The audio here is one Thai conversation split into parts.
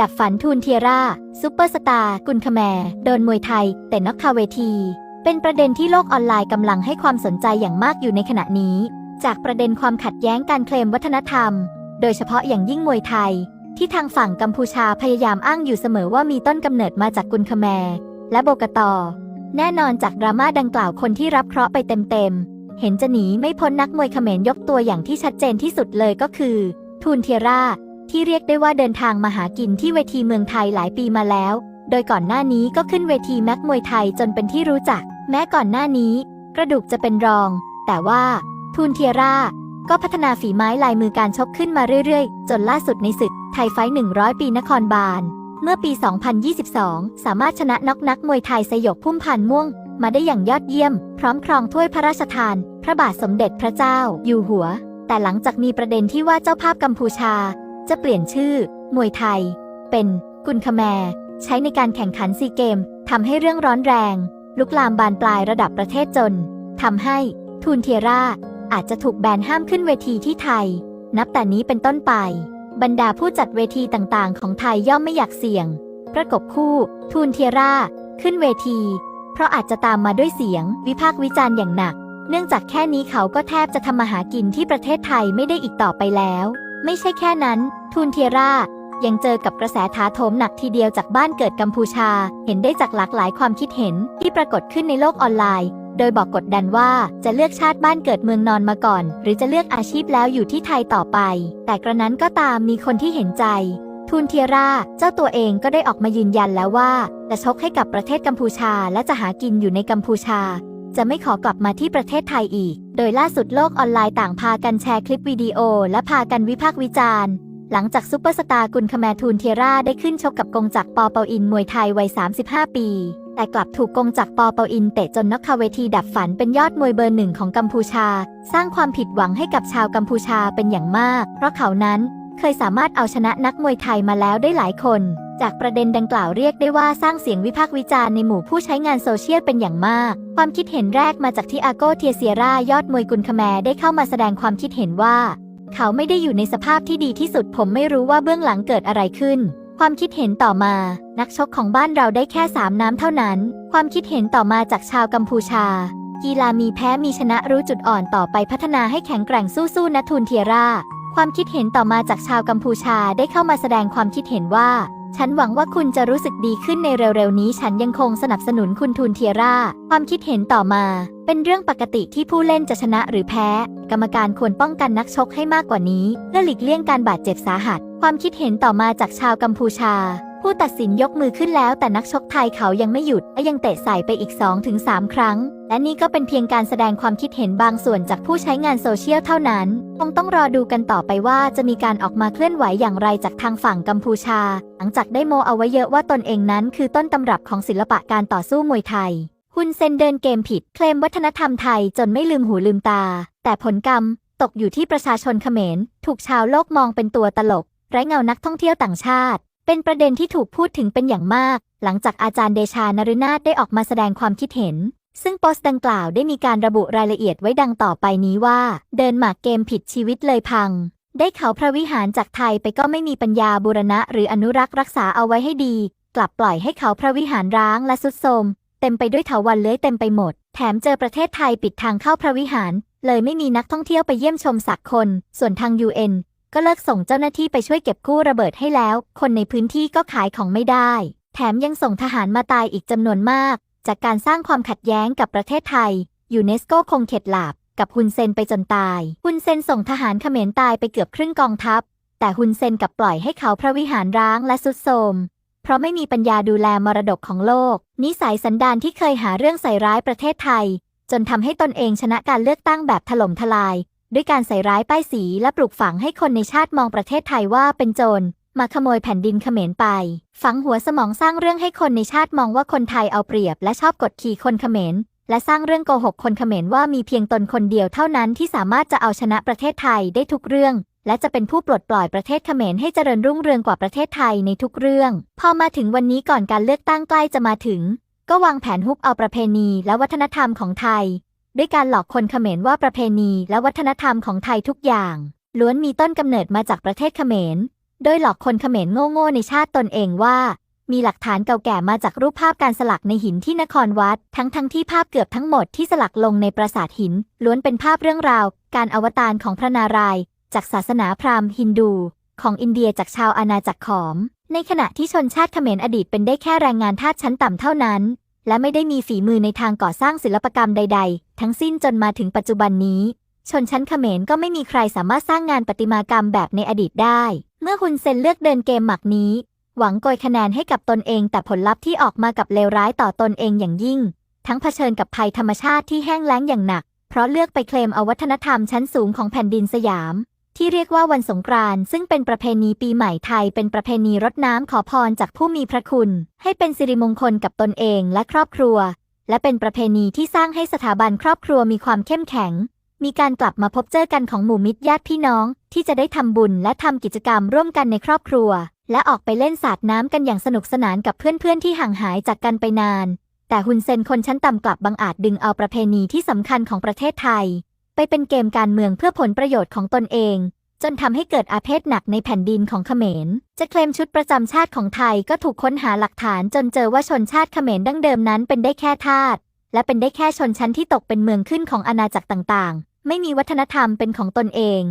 ดับฝันทูนเทียร่าซูเปอร์สตาร์กุนคแมร์โดนมวยไทย แต่น็อกคาเวที เป็นประเด็นที่โลกออนไลน์กำลังให้ความสนใจอย่างมากอยู่ในขณะนี้ จากประเด็นความขัดแย้งการเคลมวัฒนธรรม โดยเฉพาะอย่างยิ่งมวยไทย ที่ทางฝั่งกัมพูชาพยายามอ้างอยู่เสมอว่ามีต้นกำเนิดมาจากกุนคแมร์และโบกตอแน่นอนจากดราม่าดังกล่าวคนที่รับเคราะห์ไปเต็มๆ เห็นจะหนีไม่พ้นนักมวยเขมรยกตัวอย่างที่ชัดเจนที่สุดเลยก็คือ ทูนเทียร่า ที่เรียกได้ว่าเดินทางมาหากินที่เวทีเมืองไทยหลายปีมาแล้ว โดยก่อนหน้านี้ก็ขึ้นเวทีแม็กมวยไทยจนเป็นที่รู้จัก แม้ก่อนหน้านี้ กระดูกจะเป็นรอง แต่ว่าทูนเทียร่าก็พัฒนาฝีไม้ลายมือการชกขึ้นมาเรื่อยๆ จนล่าสุดในศึกไทยไฟท์100 ปีนครบาล เมื่อปี 2022 สามารถชนะน็อกนักมวยไทยสยบพุ่มพันธ์ม่วง มาได้อย่างยอดเยี่ยม พร้อมครองถ้วยพระราชทาน พระบาทสมเด็จพระเจ้า อยู่หัว แต่หลังจากมีประเด็นที่ว่าเจ้าภาพกัมพูชา จะเปลี่ยนชื่อ มวยไทย เป็นกุนคแมร์ใช้ในการแข่งขันซีเกมทำให้เรื่องร้อนแรง ลุกลามบานปลายระดับประเทศจนทำให้ทูนเทียร่าอาจจะถูกแบนห้ามขึ้นเวทีที่ไทย นับแต่นี้เป็นต้นไป บรรดาผู้จัดเวทีต่างๆ ของไทยย่อมไม่อยากเสี่ยง ประกบคู่ทูนเทียร่าขึ้นเวที เพราะอาจจะตามมาด้วยเสียง วิพากษ์วิจารณ์อย่างหนัก เนื่องจากแค่นี้เขาก็แทบจะทำมาหากินที่ประเทศไทยไม่ได้อีกต่อไปแล้ว ไม่ใช่แค่นั้น ทูนเทียร่ายังเจอกับกระแสถาโถมหนักทีเดียวจากบ้านเกิดกัมพูชา เห็นได้จากหลากหลายความคิดเห็นที่ปรากฏขึ้นในโลกออนไลน์ โดยบอกกดดันว่าจะเลือกชาติบ้านเกิดเมืองนอนมาก่อน หรือจะเลือกอาชีพแล้วอยู่ที่ไทยต่อไป แต่กระนั้นก็ตามมีคนที่เห็นใจ ทูนเทียร่าเจ้าตัวเองก็ได้ออกมายืนยันแล้วว่าจะชกให้กับประเทศกัมพูชาและจะหากินอยู่ในกัมพูชา จะไม่ขอกลับมาที่ประเทศไทยอีก โดยล่าสุดโลกออนไลน์ต่างพากันแชร์คลิปวิดีโอ และพากันวิพากษ์วิจารณ์ หลังจากซุปเปอร์สตาร์กุนคแมทูนเทียร่าได้ขึ้นชกกับกงจักรปอเปาอินมวยไทยวัย 35 ปี แต่กลับถูกกงจักรปอเปาอินเตะจนนักคาเวทีดับฝันเป็นยอดมวยเบอร์หนึ่งของกัมพูชา สร้างความผิดหวังให้กับชาวกัมพูชาเป็นอย่างมาก เพราะเขานั้นเคยสามารถเอาชนะนักมวยไทยมาแล้วได้หลายคน จากประเด็นดังกล่าวเรียกได้ว่าสร้างเสียงวิพากษ์วิจารณ์ในหมู่ผู้ใช้งานโซเชียลเป็นอย่างมาก ความคิดเห็นแรกมาจากที่อาโกเทียเซียร่ายอดมวยกุนคแมได้เข้ามาแสดงความคิดเห็นว่า เขาไม่ได้อยู่ในสภาพที่ดีที่สุดผมไม่รู้ว่าเบื้องหลังเกิดอะไรขึ้น ความคิดเห็นต่อมา นักชกของบ้านเราได้แค่สามน้ำเท่านั้น ความคิดเห็นต่อมาจากชาวกัมพูชา กีฬามีแพ้มีชนะรู้จุดอ่อนต่อไปพัฒนาให้แข็งแกร่งสู้ๆนะทูนเทียร่าความคิดเห็นต่อมาจากชาวกัมพูชาได้เข้ามาแสดงความคิดเห็นว่า ฉันหวังว่าคุณจะรู้สึกดีขึ้นในเร็วๆนี้ ฉันยังคงสนับสนุนคุณทูนเทียร่า ความคิดเห็นต่อมา เป็นเรื่องปกติที่ผู้เล่นจะชนะหรือแพ้ กรรมการควรป้องกันนักชกให้มากกว่านี้เพื่อหลีกเลี่ยงการบาดเจ็บสาหัส ความคิดเห็นต่อมาจากชาวกัมพูชา ผู้ตัดสินยกมือขึ้นแล้วแต่นักชกไทยเขายังไม่หยุดและยังเตะใส่ไปอีก 2-3 ครั้ง และนี่ก็เป็นเพียงการแสดงความคิดเห็นบางส่วนจากผู้ใช้งานโซเชียลเท่านั้น คงต้องรอดูกันต่อไปว่าจะมีการออกมาเคลื่อนไหวอย่างไรจากทางฝั่งกัมพูชา หลังจากได้โมเอาไว้เยอะว่าตนเองนั้นคือต้นตำรับของศิลปะการต่อสู้มวยไทยฮุนเซนเดินเกมผิด เคลมวัฒนธรรมไทยจนไม่ลืมหูลืมตา แต่ผลกรรม ตกอยู่ที่ประชาชนเขมร ถูกชาวโลกมองเป็นตัวตลก ไร้เงานักท่องเที่ยวต่างชาติ เป็นประเด็นที่ถูกพูดถึงเป็นอย่างมาก หลังจากอาจารย์เดชานรุนาถได้ออกมาแสดงความคิดเห็น ซึ่งโพสต์ดังกล่าวได้มีการระบุรายละเอียดไว้ดังต่อไปนี้ว่า เดินหมากเกมผิดชีวิตเลยพัง ได้เขาพระวิหารจากไทยไปก็ไม่มีปัญญาบูรณะ หรืออนุรักษ์รักษาเอาไว้ให้ดี กลับปล่อยให้เขาพระวิหารร้างและสุดโทรมเต็มไปด้วยเถาวัลย์เลื้อยเต็มไปหมด แถมเจอประเทศไทยปิดทางเข้าพระวิหาร เลยไม่มีนักท่องเที่ยวไปเยี่ยมชมสักคน ส่วนทาง UN ก็เลิกส่งเจ้าหน้าที่ไปช่วยเก็บกู้ระเบิดให้แล้ว คนในพื้นที่ก็ขายของไม่ได้ แถมยังส่งทหารมาตายอีกจำนวนมาก จากการสร้างความขัดแย้งกับประเทศไทย ยูเนสโกคงเข็ดหลาบกับฮุนเซนไปจนตาย ฮุนเซนส่งทหารเขมรตายไปเกือบครึ่งกองทัพ แต่ฮุนเซนกับปล่อยให้เขาพระวิหารร้างและสุดโทรมเพราะไม่มีปัญญาดูแลมรดกของโลก นิสัยสันดานที่เคยหาเรื่องใส่ร้ายประเทศไทย จนทำให้ตนเองชนะการเลือกตั้งแบบถล่มทลาย ด้วยการใส่ร้ายป้ายสีและปลูกฝังให้คนในชาติมองประเทศไทยว่าเป็นโจรมาขโมยแผ่นดินเขมรไป ฝังหัวสมองสร้างเรื่องให้คนในชาติมองว่าคนไทยเอาเปรียบ และชอบกดขี่คนเขมรและสร้างเรื่องโกหกคนเขมรว่ามีเพียงตนคนเดียวเท่านั้นที่สามารถจะเอาชนะประเทศไทยได้ทุกเรื่อง และจะเป็นผู้ปลดปล่อยประเทศเขมรให้เจริญรุ่งเรืองกว่าประเทศไทยในทุกเรื่อง พอมาถึงวันนี้ก่อนการเลือกตั้งใกล้จะมาถึง ก็วางแผนฮุบเอาประเพณีและวัฒนธรรมของไทย ด้วยการหลอกคนเขมรว่าประเพณีและวัฒนธรรมของไทยทุกอย่าง ล้วนมีต้นกำเนิดมาจากประเทศเขมร โดยหลอกคนเขมรโง่ๆในชาติตนเองว่า มีหลักฐานเก่าแก่มาจากรูปภาพการสลักในหินที่นครวัด ทั้งทั้งที่ภาพเกือบทั้งหมดที่สลักลงในปราสาทหิน ล้วนเป็นภาพเรื่องราว การอวตารของพระนารายณ์จากศาสนาพราหมณ์ฮินดู ของอินเดียจากชาวอาณาจักรขอม ในขณะที่ชนชาติเขมรอดีตเป็นได้แค่แรงงานทาสชั้นต่ำเท่านั้น และไม่ได้มีฝีมือในทางก่อสร้างศิลปกรรมใด ๆ ทั้งสิ้นจนมาถึงปัจจุบันนี้ ชนชั้นเขมรก็ไม่มีใครสามารถสร้างงานประติมากรรมแบบในอดีตได้ เมื่อฮุนเซนเลือกเดินเกมหมักนี้ หวังโกยคะแนนให้กับตนเอง แต่ผลลัพธ์ที่ออกมากับเลวร้ายต่อตนเองอย่างยิ่ง ทั้งเผชิญกับภัยธรรมชาติที่แห้งแล้งอย่างหนัก เพราะเลือกไปเคลมเอาวัฒนธรรมชั้นสูงของแผ่นดินสยาม ที่เรียกว่าวันสงกรานต์ซึ่งเป็นประเพณีปีใหม่ไทยเป็นประเพณีรดน้ำขอพรจากผู้มีพระคุณ ให้เป็นสิริมงคลกับตนเองและครอบครัว และเป็นประเพณีที่สร้างให้สถาบันครอบครัวมีความเข้มแข็ง มีการกลับมาพบเจอกันของหมู่มิตรญาติพี่น้อง ที่จะได้ทำบุญและทำกิจกรรมร่วมกันในครอบครัว และออกไปเล่นสาดน้ำกันอย่างสนุกสนานกับเพื่อนๆที่ห่างหายจากกันไปนาน แต่ฮุนเซนคนชั้นต่ำกลับบังอาจดึงเอาประเพณีที่สำคัญของประเทศไทย ไปเป็นเกมการเมืองเพื่อผลประโยชน์ของตนเอง จนทำให้เกิดอาเพศหนักในแผ่นดินของเขมร จะเคลมชุดประจำชาติของไทยก็ถูกค้นหาหลักฐานจนเจอว่าชนชาติเขมรดั้งเดิมนั้นเป็นได้แค่ทาสและเป็นได้แค่ชนชั้นที่ตกเป็นเมืองขึ้นของอาณาจักรต่างๆ ไม่มีวัฒนธรรมเป็นของตนเอง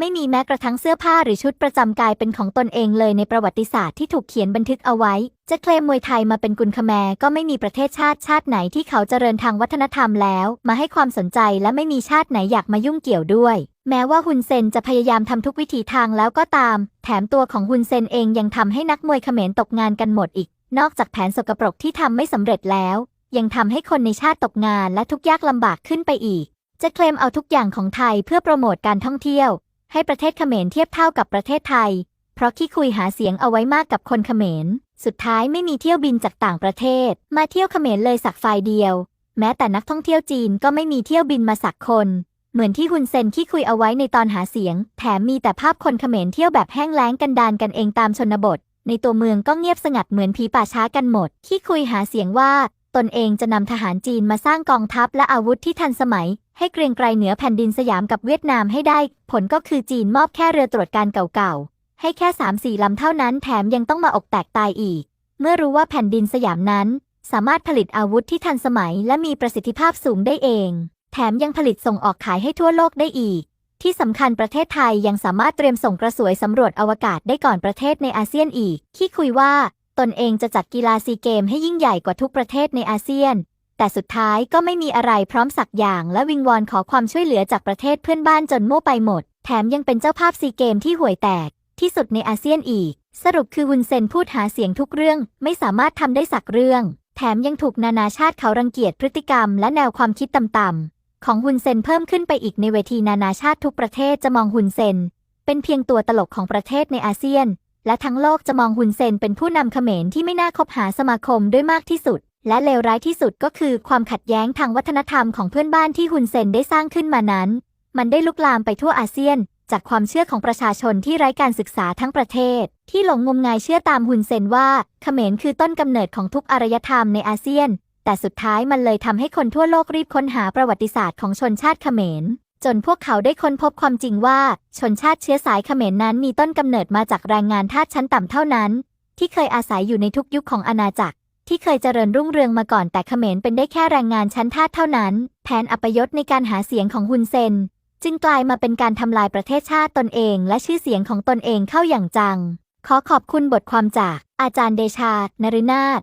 ไม่มีแม้กระทั่งเสื้อผ้าหรือชุดประจำกายเป็นของตนเองเลยในประวัติศาสตร์ที่ถูกเขียนบันทึกเอาไว้ จะเคลมมวยไทยมาเป็นกุลคแมรก็ไม่มีประเทศชาติชาติไหนที่เขาเจริญทางวัฒนธรรมแล้ว มาให้ความสนใจและไม่มีชาติไหนอยากมายุ่งเกี่ยวด้วย แม้ว่าฮุนเซนจะพยายามทำทุกวิถีทางแล้วก็ตาม แถมตัวของฮุนเซนเองยังทำให้นักมวยเขมรตกงานกันหมดอีก นอกจากแผนสกปรกที่ทำไม่สำเร็จแล้ว ยังทำให้คนในชาติตกงานและทุกยากลำบากขึ้นไปอีก จะเคลมเอาทุกอย่างของไทยเพื่อโปรโมทการท่องเที่ยว ให้ประเทศเขมรเทียบเท่ากับประเทศไทย เพราะขี้คุยหาเสียงเอาไว้มากกับคนเขมร สุดท้ายไม่มีเที่ยวบินจากต่างประเทศ มาเที่ยวเขมรเลยสักฝ่ายเดียว แม้แต่นักท่องเที่ยวจีนก็ไม่มีเที่ยวบินมาสักคน เหมือนที่ฮุนเซนขี้คุยเอาไว้ในตอนหาเสียง แถมมีแต่ภาพคนเขมรเที่ยวแบบแห้งแล้งกันดานกันเองตามชนบทในตัวเมืองก็เงียบสงัดเหมือนผีป่าช้ากันหมดขี้คุยหาเสียงว่า ตนเองจะนำทหารจีนมาสร้างกองทัพและอาวุธที่ทันสมัย ให้เกรียงไกรเหนือแผ่นดินสยามกับเวียดนามให้ได้ ผลก็คือจีนมอบแค่เรือตรวจการเก่าๆ ให้แค่3 4ลำเท่านั้นแถมยังต้องมาอกแตกตายอีก เมื่อรู้ว่าแผ่นดินสยามนั้น สามารถผลิตอาวุธที่ทันสมัยและมีประสิทธิภาพสูงได้เอง แถมยังผลิตส่งออกขายให้ทั่วโลกได้อีกที่สำคัญประเทศไทยยังสามารถเตรียมส่งกระสวยสำรวจอวกาศได้ก่อนประเทศในอาเซียนอีกขี้คุยว่า ตนเองจะจัดกีฬาซีเกมให้ยิ่งใหญ่กว่าทุกประเทศในอาเซียน แต่สุดท้ายก็ไม่มีอะไรพร้อมสักอย่างและวิงวอนขอความช่วยเหลือจากประเทศเพื่อนบ้านจนมั่วไปหมด แถมยังเป็นเจ้าภาพซีเกมที่ห่วยแตก ที่สุดในอาเซียนอีก สรุปคือวุนเซนพูดหาเสียงทุกเรื่อง ไม่สามารถทำได้สักเรื่อง แถมยังถูกนานาชาติเขารังเกียจพฤติกรรม และแนวความคิดต่ำๆของฮุนเซนเพิ่มขึ้นไปอีกในเวทีนานาชาติทุกประเทศจะมองฮุนเซนเป็นเพียงตัวตลกของประเทศในอาเซียน และทั้งโลกจะมองฮุนเซนเป็นผู้นำเขมรที่ไม่น่าคบหาสมาคมด้วยมากที่สุด และเลวร้ายที่สุดก็คือความขัดแย้งทางวัฒนธรรมของเพื่อนบ้านที่ฮุนเซนได้สร้างขึ้นมานั้น มันได้ลุกลามไปทั่วอาเซียน จากความเชื่อของประชาชนที่ไร้การศึกษาทั้งประเทศ ที่หลงงมงายเชื่อตามฮุนเซนว่าเขมรคือต้นกำเนิดของทุกอารยธรรมในอาเซียน แต่สุดท้ายมันเลยทำให้คนทั่วโลกรีบค้นหาประวัติศาสตร์ของชนชาติเขมร จนพวกเขาได้ค้นพบความจริงว่าชนชาติเชื้อสายเขมรนั้นมีต้นกำเนิดมาจากแรงงานทาสชั้นต่ำเท่านั้น ที่เคยอาศัยอยู่ในทุกยุคของอาณาจักร ที่เคยเจริญรุ่งเรืองมาก่อนแต่เขมรเป็นได้แค่แรงงานชั้นทาสเท่านั้น แผนอัปยศในการหาเสียงของฮุนเซน จึงกลายมาเป็นการทำลายประเทศชาติตนเอง และชื่อเสียงของตนเองเข้าอย่างจัง ขอขอบคุณบทความจากอาจารย์เดชา นฤนาถ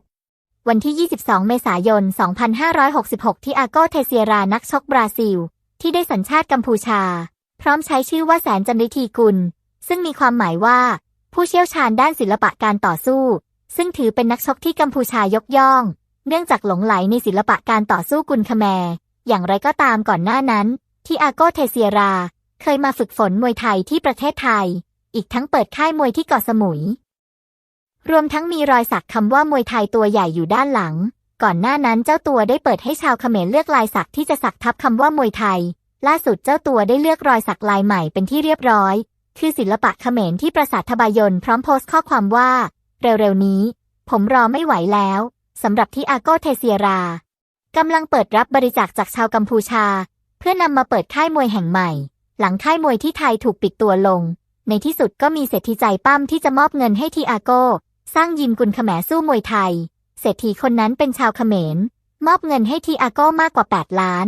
วันที่ 22 เมษายน 2566 ที่อาโกเทเซียรา นักชกบราซิล ที่ได้สัญชาติกัมพูชา พร้อมใช้ชื่อว่าแสนจันริทีกุล ซึ่งมีความหมายว่า ผู้เชี่ยวชาญด้านศิลปะการต่อสู้ ซึ่งถือเป็นนักชกที่กัมพูชายกย่อง เนื่องจากหลงไหลในศิลปะการต่อสู้กุลคแมร์อย่างไรก็ตามก่อนหน้านั้น ที่อาโกเทเซียรา เคยมาฝึกฝนมวยไทยที่ประเทศไทย อีกทั้งเปิดค่ายมวยที่เกาะสมุย รวมทั้งมีรอยสักคำว่ามวยไทยตัวใหญ่อยู่ด้านหลัง ก่อนหน้านั้นเจ้าตัวได้เปิดให้ชาวเขมรเลือกลายสักที่จะสักทับคำว่ามวยไทย ล่าสุดเจ้าตัวได้เลือกรอยสักลายใหม่เป็นที่เรียบร้อย คือศิลปะเขมรที่ปราสาททบายนพร้อมโพสต์ข้อความว่า เร็วๆนี้ ผมรอไม่ไหวแล้วสำหรับที่อาโกเทเซียรากำลังเปิดรับบริจาคจากชาวกัมพูชา เพื่อนำมาเปิดค่ายมวยแห่งใหม่ หลังค่ายมวยที่ไทยถูกปิดตัวลง ในที่สุดก็มีเศรษฐีใจปั้มที่จะมอบเงินให้ทีอาโกสร้างยิมกุลเขมสู้มวยไทย เศรษฐีคนนั้นเป็นชาวเขมร มอบเงินให้ทีอาโก้มากกว่า 8 ล้าน